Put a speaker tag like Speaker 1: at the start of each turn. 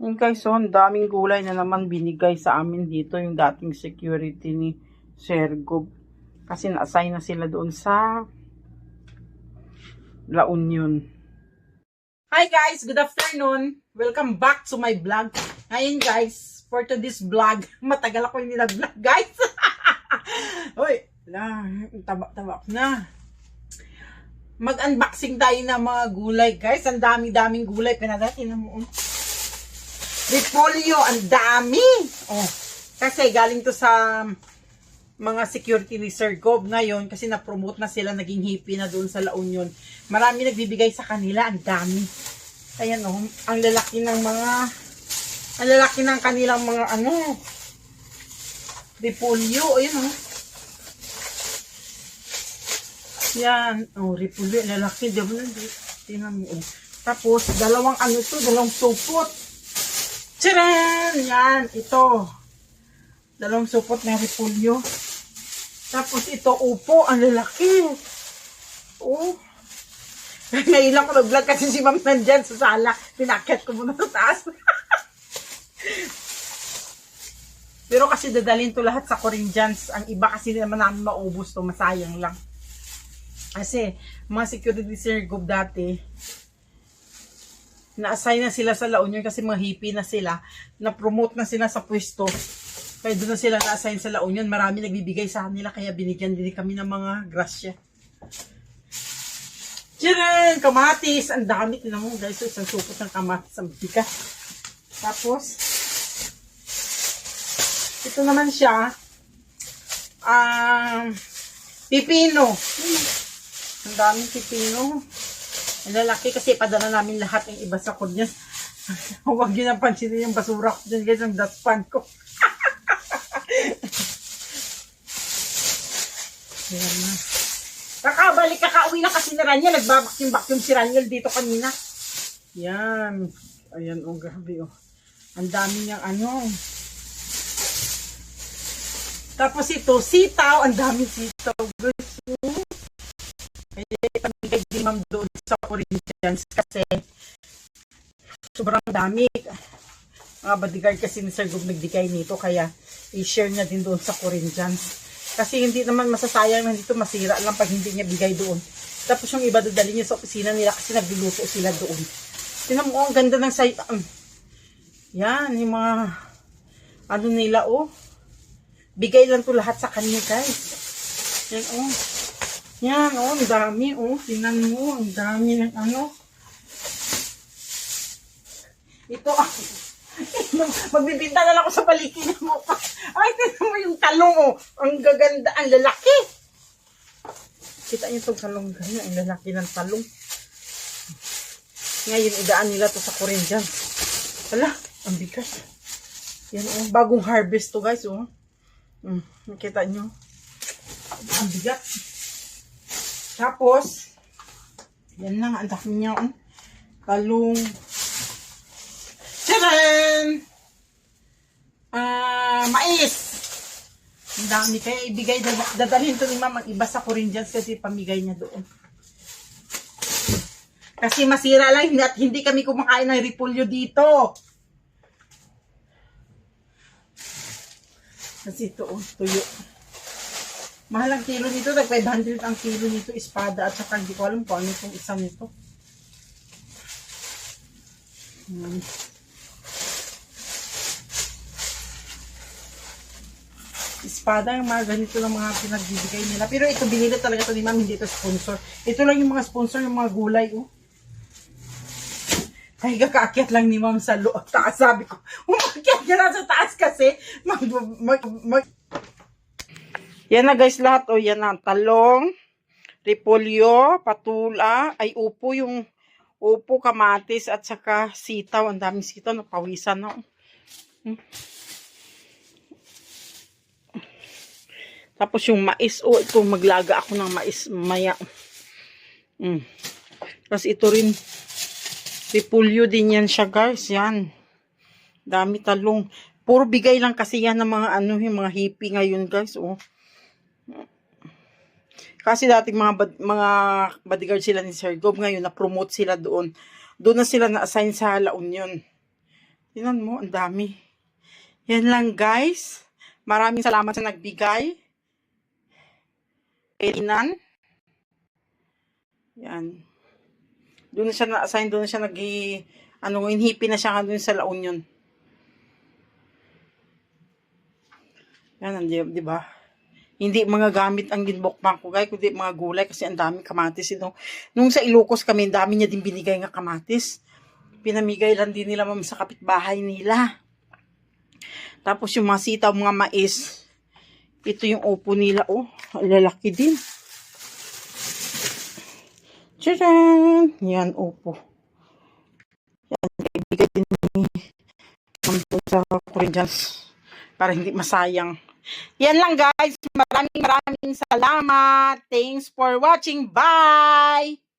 Speaker 1: Yung guys, so, ang daming gulay na naman binigay sa amin dito yung dating security ni Sergob. Kasi na-assign na sila doon sa La Union. Hi guys! Good afternoon! Welcome back to my vlog. Ngayon guys, for today's vlog, matagal ako hindi nag-vlog guys. Uy, la, taba-taba na. Mag-unboxing tayo ng mga gulay guys. Ang dami-daming gulay. Pinadatin mo. Repolyo, ang dami. Oh, kasi galing to sa mga security ni Sir Gob ngayon kasi na-promote na sila, naging hippie na doon sa La Union. Marami nagbibigay sa kanila, ang dami. Ayan oh, ang lalaki ng mga, ang lalaki ng kanilang mga ano, repolyo, ayan oh. Yan, oh, repolyo, lalaki, di ba na, tingnan mo, oh. Tapos, dalawang ano to, dalawang supot. Tcharan! Yan, ito. Dalawang supot na repolyo. Tapos ito, upo, ang lalaki. Oh. Ngayon lang ko nag-vlog kasi si ma'am nandyan sa sala. Pinakyat ko muna sa taas. Pero kasi dadalhin to lahat sa Corinthians. Ang iba kasi naman namin maubos to, masayang lang. Kasi, mga security Sir Gob dati, na-assign na sila sa La Union kasi mga hippie na sila, na-promote na sila sa pwesto. Kaya doon na sila na-assign sa La Union. Marami nagbibigay sa kanila kaya binigyan din kami ng mga grasya. Tcharan! Kamatis! Ang dami. Tinan mo guys, isang supot ng kamatis. Ang bigat. Tapos, ito naman siya. Um, pipino. Ang daming pipino. Ang lalaki kasi padala namin lahat ng iba sa kanya. Huwag yun ang pansinin yung basura ko dyan guys, ang dustpan ko. Ayan na. Kakabalik, kakauwi na kasi ni Raniel. Nagbabakyum-bakyum si Raniel dito kanina. Yan. Ayan, oh, grabe, oh. Ang dami niyang ano. Tapos ito, sitaw. Ang dami sitaw, guys. oh. Kaya pamigay din ma'am doon Corinthians kasi sobrang dami. Mga bodyguard kasi ni Sir Gub nagbigay nito kaya i-share niya din doon sa Corinthians. Kasi hindi naman masasayang na dito masira lang pag hindi niya bigay doon. Tapos yung iba dadali niya sa opisina nila kasi nagluluto sila doon. Tingnan mo, ang ganda ng say... Um, yan, yung mga ano nila, oh. Bigay lang to lahat sa kanya, guys. Yan, oh. Yan, oh, ang dami, oh. Tingnan mo, ang dami ng ano. Ito, ah. Magbibinta na lang ako sa paligid mo. Ay, tingnan mo yung talong, oh. Ang gaganda, ang lalaki. Kita niyo itong talong ganyan, ang lalaki ng talong. Ngayon, idaan nila to sa Corinthians. Wala, ang bigas. Yan, oh. Bagong harvest to, guys, oh. Mm, nakita nyo. Ang bigat. Tapos, yan lang, ang dami niya, oh. Talong. Ah, mais. Ang dami. Kaya ibigay, dad- dadalhin to ni mama ang iba sa Corinthians kasi pamigay niya doon. Kasi masira lang at hindi kami kumakain ng repolyo dito. Kasi ito, oh, tuyo. Mahal ang kilo nito. Nag 500 ang kilo nito, espada. At saka hindi ko alam kung ano itong isang nito. Hmm. Espada, yung mga ganito lang mga pinagbibigay nila. Pero ito, binili talaga ito ni ma'am, hindi ito sponsor. Ito lang yung mga sponsor, yung mga gulay, oh. Ay, kakaakyat lang ni ma'am sa loob. Taas, sabi ko, umakyat ka sa taas kasi. Mag, mag, mag. Yan na guys, lahat. O, yan na. Talong, repolyo, patula, ay upo yung upo, kamatis, at saka sitaw. Ang daming sitaw. Napawisan na. Hmm. Tapos yung mais. O, ito, maglaga ako ng mais maya. Mm. Tapos ito rin, Repulyo din yan siya guys. Yan. Dami talong. Puro bigay lang kasi yan ng mga ano yung mga hippie ngayon guys. Oh. Kasi dating mga bad, mga bodyguard sila ni Sir Gob ngayon na promote sila doon. Doon na sila na-assign sa La Union. Tingnan mo, ang dami. Yan lang guys. Maraming salamat sa nagbigay. Kainan. Yan. Doon na siya na-assign, doon na siya nag ano, inhipi na siya doon sa La Union. Yan, di, di ba? Hindi mga gamit ang ginbokbang ko, guys, kundi mga gulay kasi ang daming kamatis. You know? Nung sa Ilocos kami, ang dami niya din binigay nga kamatis. Pinamigay lang din nila ma'am sa kapitbahay nila. Tapos yung mga sitaw, mga mais, ito yung upo nila, oh. Lalaki din. Tcharan! Yan, upo. Yan, ibigay din ni sa Corinthians para hindi masayang. Yan lang guys. Maraming maraming salamat. Thanks for watching. Bye!